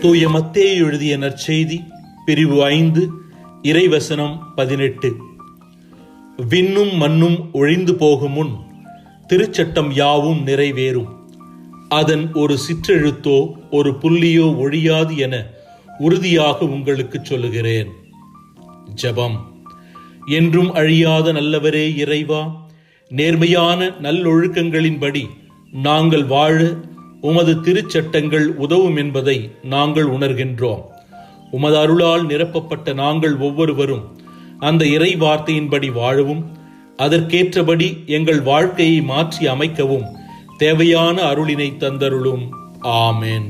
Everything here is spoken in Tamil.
தூய மத்தேயு எழுதிய நற்செய்தி பிரிவு ஐந்து இறைவசனம் பதினெட்டு. விண்ணும் மண்ணும் ஒழிந்து போகும் முன் திருச்சட்டம் யாவும் நிறைவேறும். அதன் ஒரு சிற்றெழுத்தோ ஒரு புள்ளியோ ஒழியாது என உறுதியாக உங்களுக்கு சொல்லுகிறேன். ஜெபம். என்றும் அழியாத நல்லவரே இறைவா நேர்மையான நல்லொழுக்கங்களின்படி நாங்கள் வாழ உமது திருச்சட்டங்கள் உதவும் என்பதை நாங்கள் உணர்கின்றோம். உமது அருளால் நிரப்பப்பட்ட நாங்கள் ஒவ்வொருவரும் அந்த இறை வார்த்தையின்படி வாழவும் அதற்கேற்றபடி எங்கள் வாழ்க்கையை மாற்றி அமைக்கவும் தேவையான அருளினை தந்தருளும். ஆமேன்.